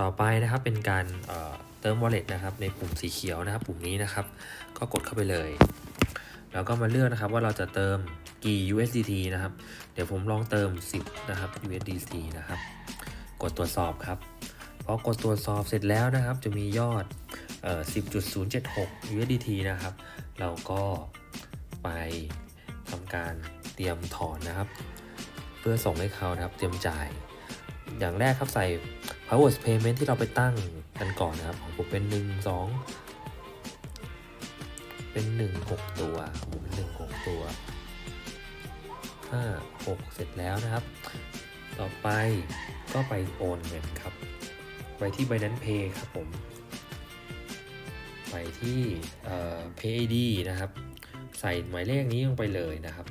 ต่อไปนะครับเป็นการเเติม wallet นะครับในปุ่มสีเขียวนะครับ ปุ่มนี้นะครับ ก็กดเข้าไปเลย แล้วก็มาเลือกนะครับว่าเราจะเติมกี่ USDT นะครับ เดี๋ยวผมลองเติม 10 นะครับ USDT นะครับ กดตรวจสอบครับพอกดตรวจสอบเสร็จแล้วนะครับ จะมียอดเอ่อ10.076 USDT นะครับ เราก็ไปทำการเตรียมถอนนะครับ เพื่อส่งให้เขานะครับ เตรียมจ่าย อย่างแรกครับใส่ power payment ที่เราไปตั้งกันก่อนนะครับของผมเป็น 1 2 เป็น 1 6 ตัวผมเป็น1 6 ตัว 5 6 เสร็จแล้วนะครับ ต่อไปก็ไปโอนเงินครับ ไปที่ Binance Pay ครับผม ไปที่เอ่อ PayID นะครับ ใส่หมายเลขนี้ลงไปเลยนะครับ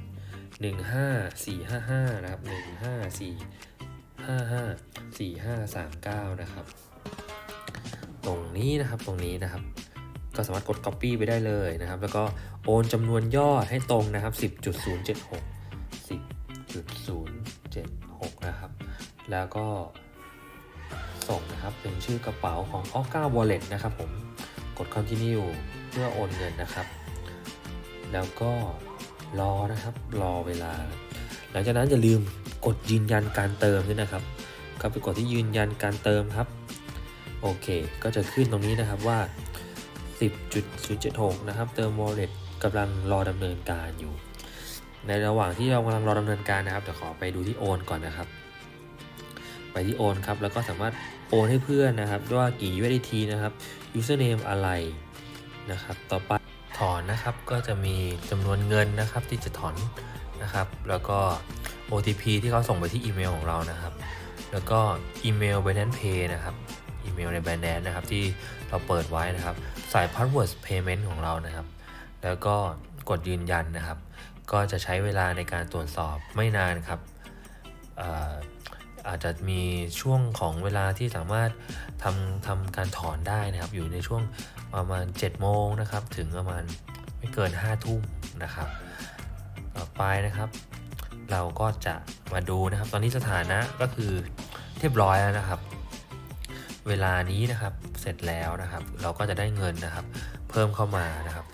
15455 นะครับ 15455 4539 นะครับ ตรงนี้นะครับตรงนี้นะครับ ก็สามารถกด Copy ไปได้เลยนะครับ แล้วก็โอนจำนวนยอดให้ตรงนะครับ 10.076 10.076 นะครับ แล้วก็ส่งนะครับเป็นชื่อกระเป๋าของ o c a Wallet นะครับผมกด Continue เพื่อโอนเงินนะครับ แล้วก็รอนะครับรอเวลา หลังจากนั้นอย่าลืมกดยืนยันการเติมด้วยนะครับ ก็ไปกดที่ยืนยันการเติมครับ โอเค ก็จะขึ้นตรงนี้นะครับว่า 10.076 นะครับ เติม wallet กำลังรอดำเนินการอยู่ ในระหว่างที่เรากำลังรอดำเนินการนะครับเดี๋ยวขอไปดูที่โอนก่อนนะครับ ไปที่โอนครับ แล้วก็สามารถโอนให้เพื่อนนะครับด้วยว่ากี่ USDT นะครับ username อะไรนะครับ ต่อไปถอนนะครับก็จะมีจำนวนเงินนะครับที่จะถอนนะครับ แล้วก็ OTP ที่เขาส่งไปที่อีเมลของเรานะครับ แล้วก็อีเมล Binance Pay นะครับอีเมลใน Binance นะครับที่เราเปิดไว้นะครับใส่ password payment ของเรานะครับ แล้วก็กดยืนยันนะครับ ก็จะใช้เวลาในการตรวจสอบไม่นานครับอาจจะมีช่วงของเวลาที่สามารถทำทำการถอนได้นะครับ อยู่ในช่วงประมาณ 7 โมงนะครับ ถึงประมาณไม่เกิน 5 ทุ่มนะครับ ต่อไปนะครับ เราก็จะมาดูนะครับ ตอนนี้สถานะก็คือ รียบร้อยแล้วนะครับ เวลานี้นะครับเสร็จแล้วนะครับ เราก็จะได้เงินนะครับ เพิ่มเข้ามานะครับ